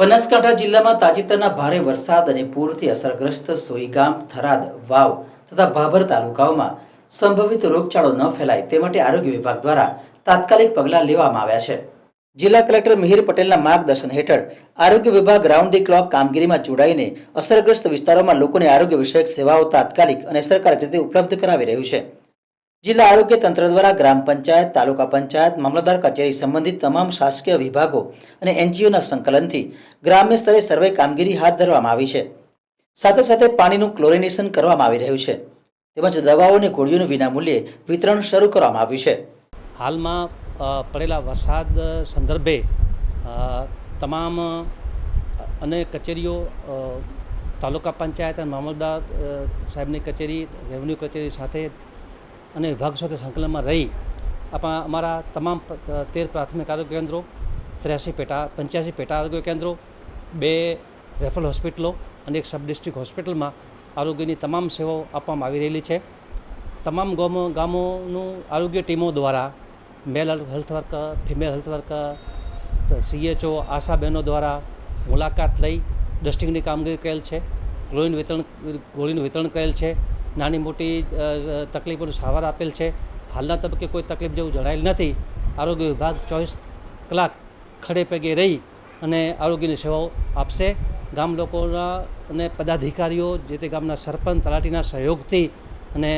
બનાસકાંઠા જિલ્લામાં તાજેતરના ભારે વરસાદ અને પૂરથી અસરગ્રસ્ત સોઈગામ, થરાદ, વાવ તથા ભાભર તાલુકાઓમાં સંભવિત રોગચાળો ન ફેલાય તે માટે આરોગ્ય વિભાગ દ્વારા તાત્કાલિક પગલાં લેવામાં આવ્યા છે. જિલ્લા કલેક્ટર મિહિર પટેલના માર્ગદર્શન હેઠળ આરોગ્ય વિભાગ રાઉન્ડ ધી ક્લોક કામગીરીમાં જોડાઈને અસરગ્રસ્ત વિસ્તારોમાં લોકોને આરોગ્ય વિષયક સેવાઓ તાત્કાલિક અને અસરકારક રીતે ઉપલબ્ધ કરાવી રહ્યું છે. જિલ્લા આરોગ્ય તંત્ર દ્વારા ગ્રામ પંચાયત, તાલુકા પંચાયત, મામલતદાર કચેરી સંબંધિત તમામ શાસકીય વિભાગો અને એનજીઓના સંકલનથી ગ્રામ્ય સ્તરે સર્વે કામગીરી હાથ ધરવામાં આવી છે. સાથે સાથે પાણીનું ક્લોરિનેશન કરવામાં આવી રહ્યું છે. તેમજ દવાઓ અને ગોળીઓનું વિનામૂલ્યે વિતરણ શરૂ કરવામાં આવ્યું છે. હાલમાં પડેલા વરસાદ સંદર્ભે તમામ, અને કચેરીઓ તાલુકા પંચાયત અને મામલતદાર સાહેબની કચેરી, રેવન્યુ કચેરી સાથે અને વિભાગ સાથે સંકલનમાં રહી આપણા અમારા તમામ તેર પ્રાથમિક આરોગ્ય કેન્દ્રો ત્ર્યાસી પેટા, પંચ્યાસી પેટા આરોગ્ય કેન્દ્રો, બે રેફરલ હોસ્પિટલો અને એક સબ ડિસ્ટ્રિક્ટ હોસ્પિટલમાં આરોગ્યની તમામ સેવાઓ આપવામાં આવી રહેલી છે. તમામ ગામો, ગામોનું આરોગ્ય ટીમો દ્વારા male health worker female health worker CHO, ASHA બહેનો દ્વારા મુલાકાત લઈ ડસ્ટિંગની કામગીરી કરેલ છે ગોળીનું વિતરણ ગોળીનું વિતરણ કરેલ છે નાની મોટી તકલીફોનું સારવાર આપેલ છે. હાલના તબક્કે કોઈ તકલીફ જેવું જણાયેલ નથી. આરોગ્ય વિભાગ ચોવીસ કલાક ખડે પગે રહી અને આરોગ્યની સેવાઓ આપશે. ગામ લોકોના અને પદાધિકારીઓ, જે તે ગામના સરપંચ, તલાટીના સહયોગથી અને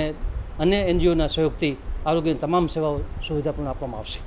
અન્ય એનજીઓના સહયોગથી આરોગ્યની તમામ સેવાઓ સુવિધાપૂર્ણ આપવામાં આવશે.